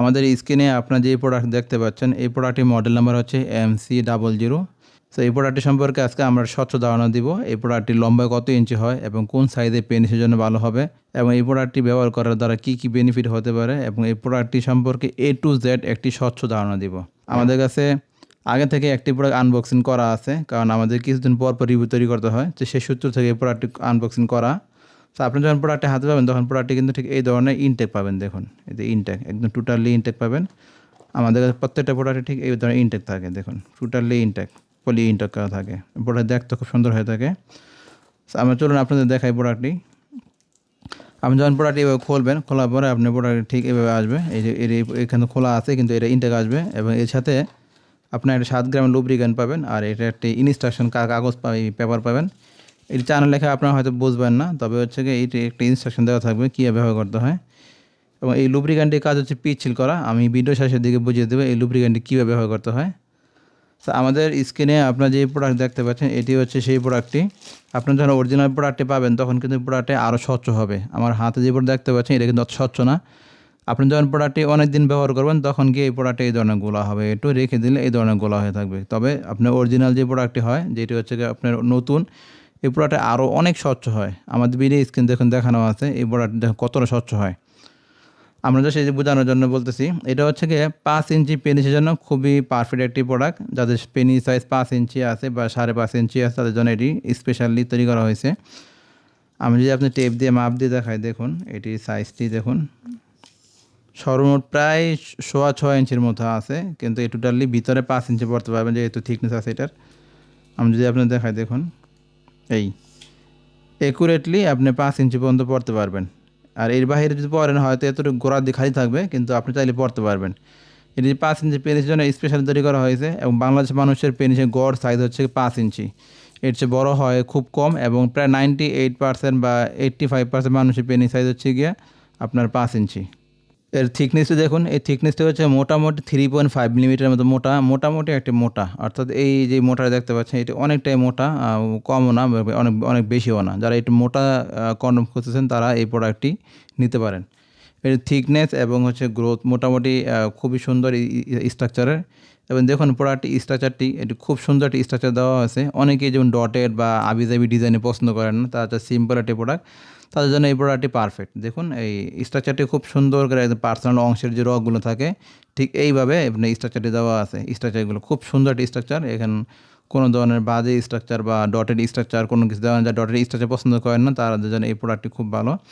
আমাদের স্ক্রিনে আপনার যে প্রোডাক্ট দেখতে পাচ্ছেন, এই প্রোডাক্টের মডেল নাম্বার হচ্ছে M C double zero so এই প্রোডাক্টটি সম্পর্কে আজকে আমরা স্বচ্ছ ধারণা দিব, এই প্রোডাক্টটি লম্বায় কত ইঞ্চি হয় এবং কোন সাইজে পেনিসের জন্য ভালো হবে এবং এই প্রোডাক্টটি ব্যবহার করার দ্বারা কী কী বেনিফিট হতে পারে এবং এই প্রোডাক্টটি সম্পর্কে এ টু জেড একটি স্বচ্ছ ধারণা দিব। আমাদের কাছে আগে থেকে একটি প্রোডাক্ট আনবক্সিং করা আছে, কারণ আমাদের কিছুদিন পর পর রিভিউ তৈরি করতে হয়, তো সেই সূত্র থেকে এই প্রোডাক্টটি আনবক্সিং করা তো আপনি যখন প্রোডাক্টে হাতে পাবেন, তখন প্রোডাক্টটি কিন্তু ঠিক এই ধরনের ইনটেক পাবেন, দেখুন। এই যে ইনটেক একদম টোটালি ইনটেক পাবেন। আমাদের কাছে প্রত্যেকটা প্রোডাক্টে ঠিক এই ধরনের ইনটেক থাকে, দেখুন। টোটালি ইনটেক পলি ইনটেক করা থাকে। প্রোডাক্ট দেখতে খুব সুন্দর হয়ে থাকে। আমরা চলুন আপনাদের দেখাই প্রোডাক্টটি আপনি যখন প্রোডাক্টটি এভাবে খুলবেন, খোলার পরে আপনি প্রোডাক্ট ঠিক এভাবে আসবে। এই যে, এর এখানে খোলা আছে, কিন্তু এটা ইনটেক আসবে। এবং এর সাথে আপনার একটা সাত গ্রাম লুব্রিকেন্ট পাবেন। আর এটা একটি ইনস্ট্রাকশন কাগজ পেপার পাবেন। এটি চায়না লেখা আপনারা হয়তো বুঝবেন না, তবে হচ্ছে কি এইটি একটি ইনস্ট্রাকশন দেওয়া থাকবে কীভাবে ব্যবহার করতে হয়। এবং এই লুব্রিকেন্টের কাজ হচ্ছে পিচ্ছিল করা, আমি ভিডিও শেষের দিকে বুঝিয়ে দেবো এই লুব্রিকেন্টটি কীভাবে ব্যবহার করতে হয়। তো আমাদের স্ক্রিনে আপনারা যে প্রোডাক্ট দেখতে পাচ্ছেন, এটি হচ্ছে সেই প্রোডাক্টটি আপনার যখন অরিজিনাল প্রোডাক্টটি পাবেন, তখন কিন্তু প্রোডাক্টে আরও স্বচ্ছ হবে। আমার হাতে যে প্রোডাক্ট দেখতে পাচ্ছেন, এটা কিন্তু স্বচ্ছ না। আপনি যখন প্রোডাক্টটি অনেক দিন ব্যবহার করবেন, তখন গিয়ে এই প্রোডাক্টে এই ধরনের গোলা হবে। একটু রেখে দিলে এই ধরনের গোলা হয়ে থাকবে। তবে আপনার অরিজিনাল যে প্রোডাক্টটি হয়, যেটি হচ্ছে আপনার নতুন এই প্রোডাক্টে আরও অনেক স্বচ্ছ হয়। আমাদের ভিডিও স্ক্রিন দেখুন দেখানো আছে, এই প্রোডাক্ট দেখুন কতটা স্বচ্ছ হয়। আমরা যে সেই বোঝানোর জন্য বলতেছি, এটা হচ্ছে গিয়ে পাঁচ ইঞ্চি পেনিসের জন্য খুবই পারফেক্ট একটি প্রোডাক্ট যাদের পেনি সাইজ পাঁচ ইঞ্চি আছে বা সাড়ে পাঁচ ইঞ্চি আছে, তাদের জন্য এটি স্পেশালি তৈরি করা হয়েছে। আমি যদি আপনি টেপ দিয়ে মাপ দিয়ে দেখাই, দেখুন এটি সাইজটি দেখুন। সর্বমোট প্রায় সোয়া ছয় ইঞ্চির মতো আছে, কিন্তু এই টোটালি ভিতরে পাঁচ ইঞ্চি পড়তে পারবেন, যেহেতু থিকনেস আছে এটার। আমি যদি আপনি দেখাই, দেখুন। এই একুরেটলি আপনি পাঁচ ইঞ্চি পর্যন্ত পড়তে পারবেন। আর এর বাইরে যদি পড়েন, হয়তো এতটুকু গোড়ার দিকে খালি থাকবে, কিন্তু আপনি চাইলে পড়তে পারবেন। এটি পাঁচ ইঞ্চি পেনিসের জন্য স্পেশাল তৈরি করা হয়েছে এবং বাংলাদেশের মানুষের পেনিসের গড় সাইজ হচ্ছে পাঁচ ইঞ্চি। এর চেয়ে বড়ো হয় খুব কম এবং প্রায় নাইনটি এইট পার্সেন্ট বা এইট্টি ফাইভ পার্সেন্ট মানুষের পেনিস সাইজ হচ্ছে গিয়ে আপনার পাঁচ ইঞ্চি। এর থিকনেসটা দেখুন, এই থিকনেসটা হচ্ছে মোটামুটি থ্রি পয়েন্ট ফাইভ মিলিমিটারের মতো মোটা, মোটামুটি একটি মোটা। অর্থাৎ এই যে মোটা দেখতে পাচ্ছেন, এটি অনেকটাই মোটা কমও না, অনেক অনেক বেশিও না। যারা একটু মোটা কন্ডম খুঁজতেছেন, তারা এই প্রোডাক্টটি নিতে পারেন। এর থিকনেস এবং হচ্ছে গ্রোথ মোটামুটি খুবই সুন্দর স্ট্রাকচারের এবং দেখুন প্রোডাক্টটি স্ট্রাকচারটি এটি খুব সুন্দর একটি স্ট্রাকচার দেওয়া আছে অনেকেই যেমন ডটেড বা আবিজাবি ডিজাইনে পছন্দ করেন না, তারা সিম্পল একটি প্রোডাক্ট তাদের জন্য এই প্রোডাক্টটি পারফেক্ট দেখুন এই স্ট্রাকচারটি খুব সুন্দর করে একদম পার্সোনাল অংশের যে রকগুলো থাকে, ঠিক এইভাবে আপনি স্ট্রাকচারটি দেওয়া আছে। স্ট্রাকচারগুলো খুব সুন্দর একটি স্ট্রাকচার এখানে কোনো ধরনের বাজে স্ট্রাকচার বা ডটেড স্ট্রাকচার কোনো কিছু দেওয়া যায় ডটেড স্ট্রাকচার পছন্দ করেন না, তাদের জন্য এই প্রোডাক্টটি খুব ভালো।